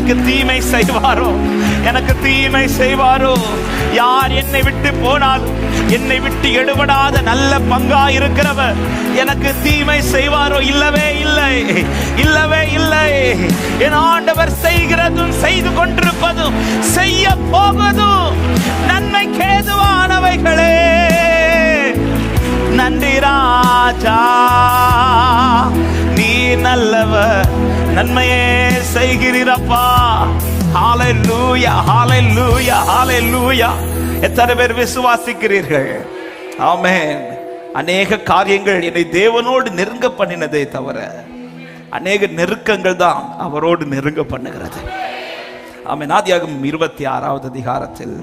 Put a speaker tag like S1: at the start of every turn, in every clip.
S1: எனக்கு தீமை செய்வாரோ? எனக்கு தீமை செய்வாரோ? யார் என்னை விட்டு போனால் என்னை விட்டு எடுபடாத நல்ல பங்கா இருக்கிறவர் எனக்கு தீமை செய்வாரோ? இல்லவே இல்லை. இல்லவே இல்லை. என் ஆண்டவர் செய்கிறதும் செய்து கொண்டிருப்பதும் செய்ய போவதும் நன்மை கேதுவானவைகளே. நன்றி ராஜா. நீ நல்லவர். நன்மையே செய்கிறீரப்பா. ஹாலை லூயா ஹாலை லூயா ஹாலை லூயா எத்தனை பேர் விசுவாசிக்கிறீர்கள்? ஆமேன் அநேக காரியங்கள் என்னை தேவனோடு நெருங்க பண்ணினதே தவிர அநேக நெருக்கங்கள் தான் அவரோடு நெருங்க பண்ணுகிறது. ஆமேன் ஆதியாகும் இருபத்தி ஆறாவது அதிகாரத்தில்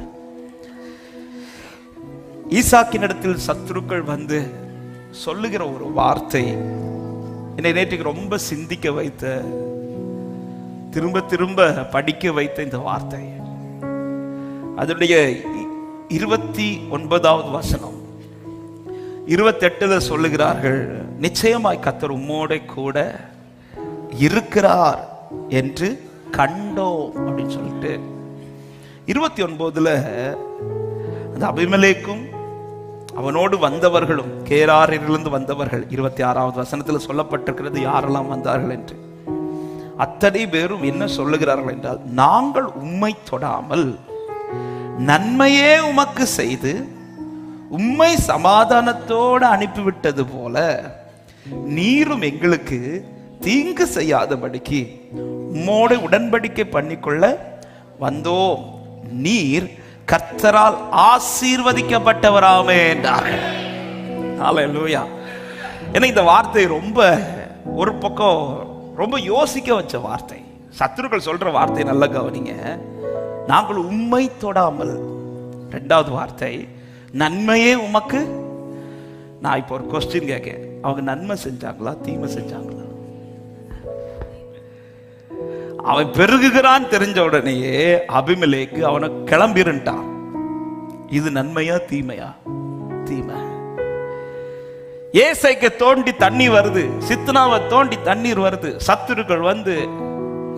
S1: ஈசாக்கினிடத்தில் சத்துருக்கள் வந்து சொல்லுகிற ஒரு வார்த்தை என்னை நேற்றுக்கு ரொம்ப சிந்திக்க வைத்த திரும்ப திரும்ப படிக்க வைத்த இந்த வார்த்தை அதனுடைய இருபத்தி ஒன்பதாவது வசனம். இருபத்தெட்டுல சொல்லுகிறார்கள் நிச்சயமாய் கத்தர் உம்மோட கூட இருக்கிறார் என்று கண்டோம் அப்படின்னு சொல்லிட்டு. இருபத்தி ஒன்பதுல அந்த அபிமலேக்கும் அவனோடு வந்தவர்களும் கேராரிலிருந்து வந்தவர்கள் இருபத்தி ஆறாவது வசனத்தில் சொல்லப்பட்டிருக்கிறது யாரெல்லாம் வந்தார்கள் என்று. அத்தனை பேரும் என்ன சொல்லுகிறார்கள் என்றால் நாங்கள் உம்மை தொடாமல் நன்மையே உமக்கு செய்து உண்மை சமாதானத்தோடு அனுப்பிவிட்டது போல நீரும் எங்களுக்கு தீங்கு செய்யாதபடிக்கு உம்மோடு உடன்படிக்கை பண்ணிக்கொள்ள வந்தோம். நீர் கர்த்தரால் ஆசீர்வதிக்கப்பட்டவராமே என்றார்கள் ஏன்னா இந்த வார்த்தை ரொம்ப ஒரு பக்கம் ரொம்ப யோசிக்க வச்ச வார்த்தை. சத்துருக்கள் சொல்ற வார்த்தை நல்லா கவனிங்க. நாங்கள் உண்மை தொடாமல். ரெண்டாவது வார்த்தை நன்மையே உமக்கு. நான் இப்போ ஒரு கொஸ்டின் கேட்க அவங்க நன்மை செஞ்சாங்களா தீமை செஞ்சாங்களா? அவன் பெருகுகிறான் தெரிஞ்ச உடனேயே அபிமலேக்கு அவனை கிளம்பிருன்ட்டான். இது நன்மையா தீமையா? தீமை. ஏசைக்க தோண்டி தண்ணி வருது சித்னாவை தோண்டி தண்ணீர் வருது சத்துருக்கள் வந்து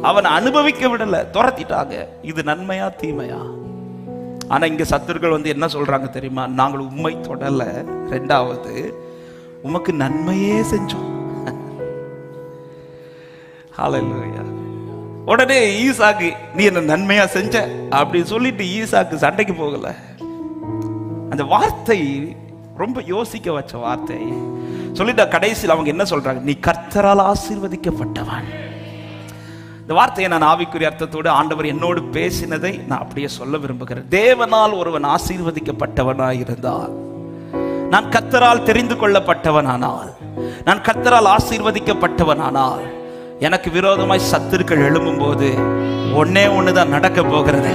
S1: அவனை அனுபவிக்க விடல துரத்திட்டாங்க. இது நன்மையா தீமையா? ஆனா இங்க சத்துருக்கள் வந்து என்ன சொல்றாங்க தெரியுமா? நாங்கள் உண்மை தொடல. ரெண்டாவது உமக்கு நன்மையே செஞ்சோம். ஹalleluya உடனே ஈசாக்கு நீ என்ன நன்மையா செஞ்ச? அப்படின்னு சொல்லிட்டு ஈசாக்கு சண்டைக்கு போகல. அந்த வார்த்தை ரொம்ப யோசிக்க வச்ச வார்த்தை. சொல்லிட்டா கடைசியில் அவங்க என்ன சொல்றாங்க? நீ கர்த்தரால் ஆசீர்வதிக்கப்பட்டவன். இந்த வார்த்தையை நான் ஆவிக்குரிய அர்த்தத்தோடு ஆண்டவர் என்னோடு பேசினதை நான் அப்படியே சொல்ல விரும்புகிறேன். தேவனால் ஒருவன் ஆசீர்வதிக்கப்பட்டவனாய் இருந்தால் நான் கத்தரால் தெரிந்து கொள்ளப்பட்டவனானால் நான் கத்தரால் ஆசீர்வதிக்கப்பட்டவனானால் எனக்கு விரோதமாய் சத்துருக்கள் எழும்பும் போது ஒன்னே ஒண்ணுதான் நடக்க போகிறது.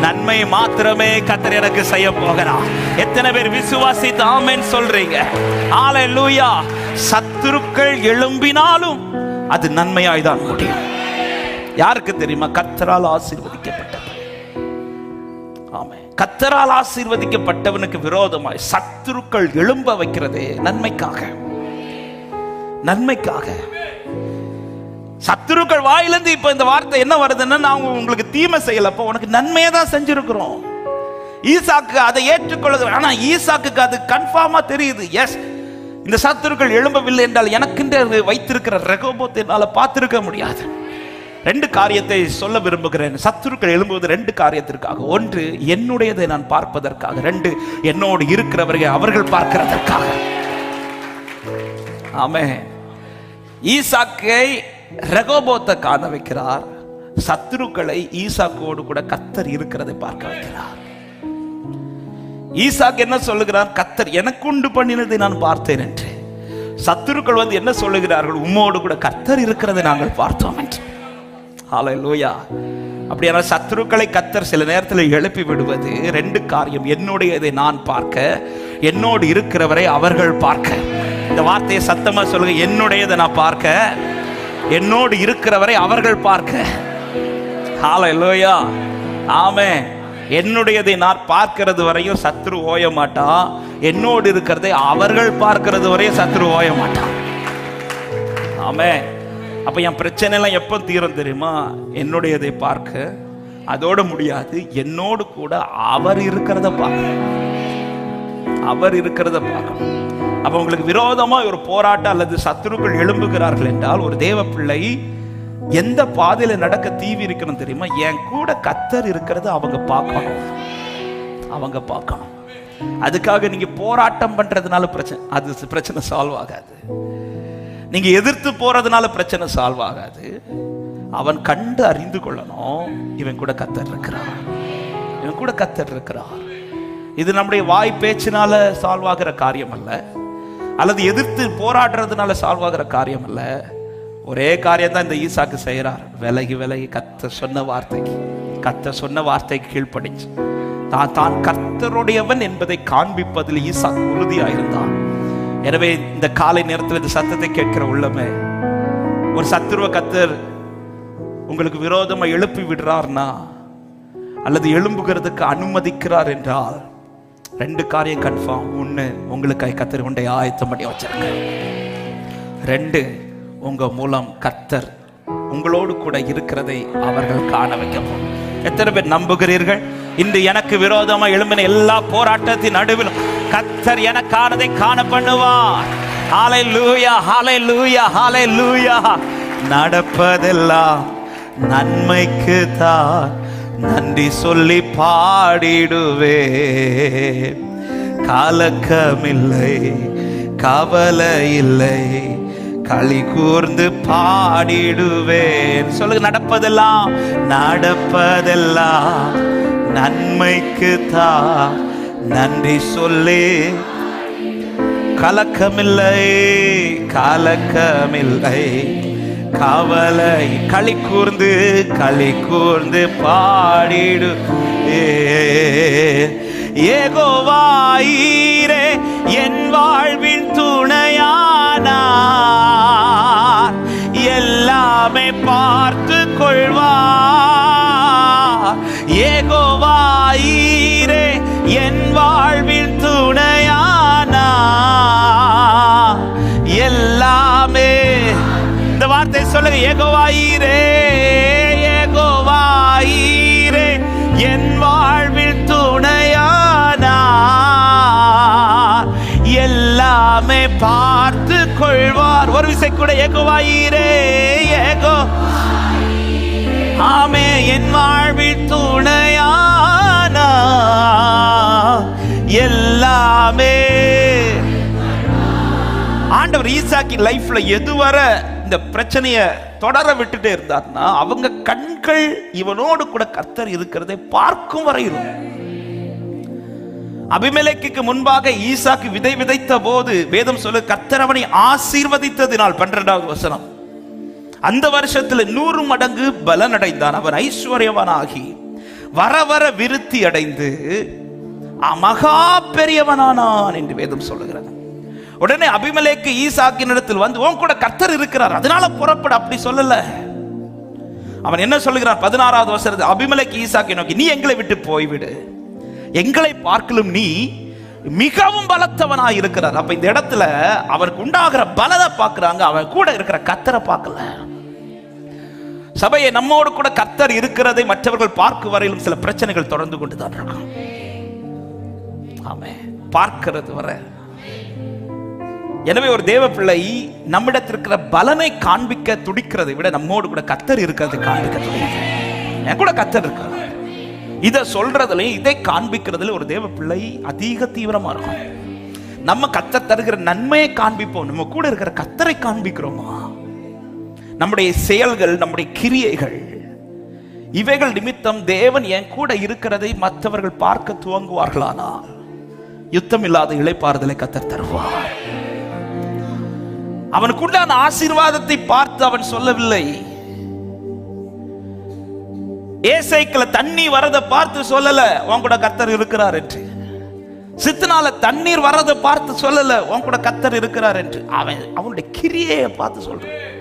S1: நன்மை மாத்திரமே கத்தர் எனக்கு செய்ய போகிறார். எத்தனை பேர் விசுவாசித்து ஆமென் சொல்றீங்க. ஹalleluya சத்துருக்கள் எழும்பினாலும் அது நன்மையாய் தான் முடியும். யாருக்கு தெரியுமா? கத்தரால் ஆசீர்வதிக்கப்பட்டது ஆமே கத்தரால் ஆசீர்வதிக்கப்பட்டவனுக்கு விரோதமாய் சத்துருக்கள் எழும்ப வைக்கிறதே நன்மைக்காக. நன்மைக்காக. சத்துருக்கள் வாயிலிருந்து இப்ப இந்த வார்த்தை என்ன வருதுன்னா நான் உங்களுக்கு தீமை செய்யலப்போ உனக்கு நன்மையை தான் செஞ்சிருக்கிறோம். ஈசாக்கு அதை ஏற்றுக்கொள்ளுது ஆனா ஈசாக்குக்கு அது கன்ஃபார்மா தெரியுது. எஸ் இந்த சத்துருக்கள் எழும்பவில்லை என்றால் எனக்கென்று வைத்திருக்கிற ரகோபத்தை என்னால பார்த்திருக்க முடியாது. ரெண்டு காரியத்தை சொல்ல விரும்புகிறேன். சத்துருக்கள் எழும்புவது ரெண்டு காரியத்திற்காக. ஒன்று என்னுடையதை நான் பார்ப்பதற்காக. ரெண்டு என்னோடு இருக்கிறவர்கள் அவர்கள் பார்க்கிறதற்காக. ஆமே ஈசாக்கை ரகோபோத்தை காண வைக்கிறார். சத்துருக்களை ஈசாக்கோடு கூட கத்தர் இருக்கிறதை பார்க்க வைக்கிறார். ஈசாக் என்ன சொல்லுகிறார்? கத்தர் எனக்கு உண்டு பண்ணினதை நான் பார்த்தேன் என்று. சத்துருக்கள் வந்து என்ன சொல்லுகிறார்கள்? உம்மோடு கூட கத்தர் இருக்கிறதை நாங்கள் பார்த்தோம் என்று. ஹalleluya அப்படியான சத்துருக்களை கத்தர் சில நேரத்தில் எழுப்பி விடுவது ரெண்டு காரியம். என்னுடையதை நான் பார்க்க என்னோடு இருக்கிறவரை அவர்கள் பார்க்க. இந்த வார்த்தையை சத்தமாக சொல்லுங்க. என்னுடையதை நான் பார்க்க என்னோடு இருக்கிறவரை அவர்கள் பார்க்க. ஹalleluya ஆமே என்னுடையதை நான் பார்க்கிறது வரையும் சத்ரு ஓய மாட்டான் என்னோடு இருக்கிறதை அவர்கள் பார்க்கிறது வரையும் சத்ரு ஓய மாட்டான் ஆமே அப்ப என் பிரச்சனை எல்லாம் எப்போ தீரும் தெரியுமா? என்னுடையதை பார்க்க. அதோட முடியாது என்னோடு கூட அவர் இருக்கிறத பார்க்க. அவர் இருக்கிறத பார்க்கணும். அப்ப உங்களுக்கு விரோதமா ஒரு போராட்டம் அல்லது சத்துருக்கள் எழும்புகிறார்கள் என்றால் ஒரு தேவ பிள்ளை எந்த பாதையில நடக்க தீவி இருக்கணும் தெரியுமா? என் கூட கத்தர் இருக்கிறத அவங்க பார்க்கணும். அவங்க பார்க்கணும். அதுக்காக நீங்க போராட்டம் பண்றதுனால பிரச்சனை அது பிரச்சனை சால்வ் ஆகாது. நீங்க எதிர்த்து போறதுனால பிரச்சனை சால்வ் ஆகாது. அவன் கண்டு அறிந்து கொள்ளணும். இவன் கூட கத்தர் இருக்கிறான் இவன் கூட கத்தர் இருக்கிறான் இது நம்முடைய வாய் பேச்சினால சால்வ் ஆகிற காரியம் அல்ல. அல்லது எதிர்த்து போராடுறதுனால சால்வ் ஆகிற காரியம் அல்ல ஒரே காரியம் தான் இந்த ஈசாக்கு செய்கிறார் விலகி விலகி கத்த சொன்ன வார்த்தைக்கு கத்த சொன்ன வார்த்தைக்கு கீழ்ப்படிச்சு தான் தான் கர்த்தருடையவன் என்பதை காண்பிப்பதில் ஈசாக்கு உறுதியாயிருந்தான். எனவே இந்த காலை நேரத்தில் இந்த சத்தத்தை கேட்கிற உள்ளமே ஒரு சத்துருவ கத்தர் உங்களுக்கு விரோதமாக எழுப்பி விடுறார்னா அல்லது எழும்புகிறதுக்கு அனுமதிக்கிறார் என்றால் ரெண்டு காரியம் கன்ஃபார்ம் ஒன்று உங்களுக்கு கத்தர் உண்டை ஆயத்தம் பண்ணி வச்சிருக்க ரெண்டு உங்க மூலம் கத்தர் உங்களோடு கூட இருக்கிறதை அவர்கள் காண வைக்க எத்தனை பேர் நம்புகிறீர்கள்? இன்று எனக்கு விரோதமா எழும்பின எல்லா போராட்டத்தின் நடுவிலும் கத்தர் எனக்கானதை காண பண்ணுவார். ஹாலை லூயா ஹாலை லூயா ஹாலை லூயா நடப்பதெல்லாம் நன்மைக்கு தான் நன்றி சொல்லி பாடிடுவே கலக்கமில்லை கவலை இல்லை களி கூர்ந்து பாடிடுவேன். சொல்லுங்க நடப்பதெல்லாம் நடப்பதெல்லாம் நன்மைக்கு தான் நன்றி சொல்லி. கலக்கமில்லை கலக்கமில்லை. கவலை களி கூர்ந்து களி கூர்ந்து பாடிடு. ஏகோவாயிரே என் வாழ்வின் துணையானார். எல்லாமே பார்த்து கொள்வா. ஏகோவாயிரே என் வாழ்வின் துணை ஏகோவாயிரே ஏகோவாயிரே என் வாழ்வில் துணையானா? எல்லாமே பார்த்து கொள்வார். ஒரு விசை கூட ஏகோவாயிரே ஏகோ. ஆமே என் வாழ்வில் துணையானா? எல்லாமே ஆண்டவர் ஈசாக்கின் லைஃப்ல எதுவரை இந்த பிரச்சனையை தொடர விட்டுட்டே இருந்தார்னா அவங்க கண்கள் இவனோடு கூட கர்த்தர் இருக்கிறதை பார்க்கும் வரை இருக்கும். அபிமலைக்கு முன்பாக ஈசாக்கு விதை விதைத்த போது வேதம் சொல்லு கர்த்தர் அவனை ஆசீர்வதித்ததினால். பன்னிரெண்டாவது வசனம். அந்த வருஷத்துல நூறு மடங்கு பலன் அடைந்தான் அவன் ஐஸ்வர்யவனாகி. வர வர விருத்தி அடைந்து மகா பெரியவனானான் என்று வேதம் சொல்லுகிறது. உடனே அபிமலேக்கு ஈசாக்கின் இடத்தில் வந்து உன் கூட கர்த்தர் இருக்கிறார் அதனால புறப்பட அப்படி சொல்லல. அவன் என்ன சொல்லுகிறான்? பதினாறாவது வருஷத்து அபிமலைக்கு ஈசாக்கை நோக்கி நீ எங்களை விட்டு போய்விடு. எங்களை பார்க்கலும் நீ மிகவும் பலத்தவனாய் இருக்கிறார். அப்ப இந்த இடத்துல அவருக்கு உண்டாகிற பலதை பார்க்கிறாங்க. அவன் கூட இருக்கிற கத்தரை பார்க்கல. சபையை நம்மோடு கூட கத்தர் இருக்கிறதை மற்றவர்கள் பார்க்க வரையிலும் சில பிரச்சனைகள் தொடர்ந்து கொண்டுதான் இருக்கும். ஆமே பார்க்கிறது வரை. எனவே ஒரு தேவ பிள்ளை நம்மிடத்தில் இருக்கிற பலனை காண்பிக்க துடிக்கிறதை விட நம்மோடு கூட கத்தர் இருக்கிறது காண்பிக்க துடிக்கிறது என் கூட கத்தர் இருக்கிறார். இதை சொல்றதுலயும் இதை காண்பிக்கிறதுல ஒரு தேவ பிள்ளை அதிக தீவிரமா இருக்கும். நம்ம கத்தர் தருகிற நன்மையை காண்பிப்போம். நம்ம கூட இருக்கிற கத்தரை காண்பிக்கிறோமா? நம்முடைய செயல்கள் நம்முடைய கிரியைகள் இவைகள் நிமித்தம் தேவன் என் கூட இருக்கிறதை மற்றவர்கள் பார்க்க துவங்குவார்களானால் யுத்தம் இல்லாத இளைப்பாறுதலை கத்தர் தருவார். அவனுக்குண்டான ஆசீர்வாதத்தை பார்த்து அவன் சொல்லவில்லை. ஏசைக்கில் தண்ணி வரதை பார்த்து சொல்லல உன் கூட கத்தர் இருக்கிறார் என்று. சித்தனால தண்ணீர் வரதை பார்த்து சொல்லல உன் கூட கத்தர் இருக்கிறார் என்று. அவன் அவனுடைய கிரியையை பார்த்து சொல்றான்.